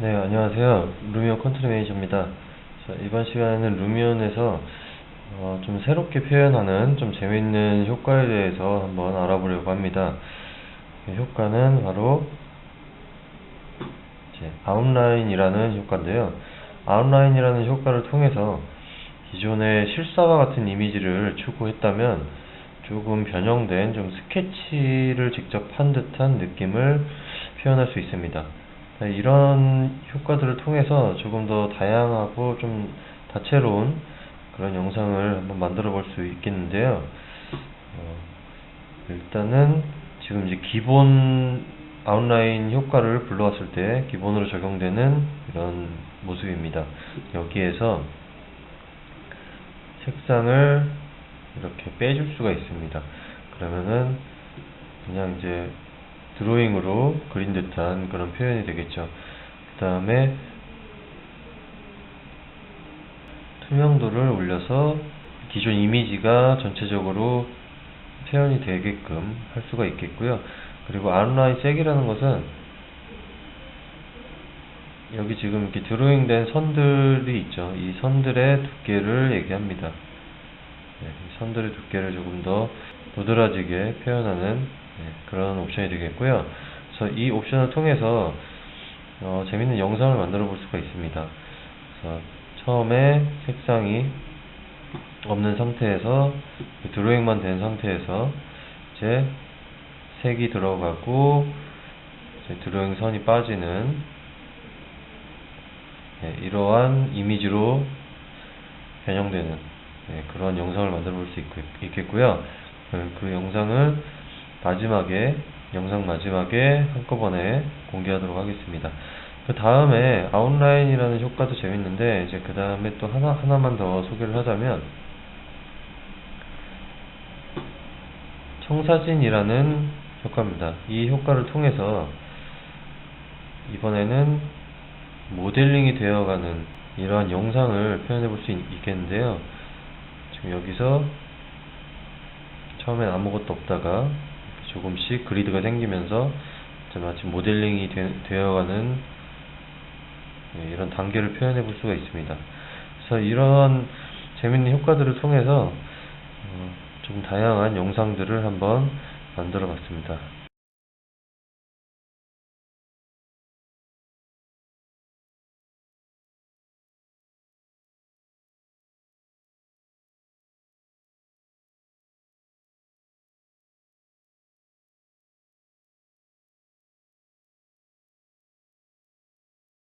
네, 안녕하세요. 루미온 컨트리 매니저입니다. 자, 이번 시간에는 루미온에서 어, 좀 새롭게 표현하는 좀 재밌는 효과에 대해서 한번 알아보려고 합니다. 이 효과는 바로 아웃라인이라는 효과인데요. 아웃라인이라는 효과를 통해서 기존의 실사와 같은 이미지를 추구했다면 조금 변형된 좀 스케치를 직접 한 듯한 느낌을 표현할 수 있습니다. 네, 이런 효과들을 통해서 조금 더 다양하고 좀 다채로운 그런 영상을 한번 만들어 볼 수 있겠는데요. 어, 일단은 지금 이제 기본 아웃라인 효과를 불러왔을 때 기본으로 적용되는 이런 모습입니다. 여기에서 색상을 이렇게 빼줄 수가 있습니다. 그러면은 그냥 이제 드로잉으로 그린 듯한 그런 표현이 되겠죠. 그 다음에 투명도를 올려서 기존 이미지가 전체적으로 표현이 되게끔 할 수가 있겠고요. 그리고 아웃라인 색이라는 것은 여기 지금 이렇게 드로잉된 선들이 있죠. 이 선들의 두께를 얘기합니다. 네, 이 선들의 두께를 조금 더 도드라지게 표현하는 네, 그런 옵션이 되겠고요. 그래서 이 옵션을 통해서 어, 재밌는 영상을 만들어 볼 수가 있습니다. 그래서 처음에 색상이 없는 상태에서 드로잉만 된 상태에서 이제 색이 들어가고 이제 드로잉 선이 빠지는 네, 이러한 이미지로 변형되는 네, 그런 영상을 만들어 볼 수 있겠고요. 그, 그 영상을 마지막에 영상 마지막에 한꺼번에 공개하도록 하겠습니다. 그 다음에 아웃라인이라는 효과도 재밌는데 이제 그 다음에 또 하나 하나만 더 소개를 하자면 청사진이라는 효과입니다. 이 효과를 통해서 이번에는 모델링이 되어가는 이러한 영상을 표현해 볼 수 있겠는데요. 지금 여기서 처음엔 아무것도 없다가 조금씩 그리드가 생기면서 마치 모델링이 되, 어가는 네, 이런 단계를 표현해 볼 수가 있습니다. 그래서 이런 재밌는 효과들을 통해서 어, 좀 다양한 영상들을 한번 만들어 봤습니다.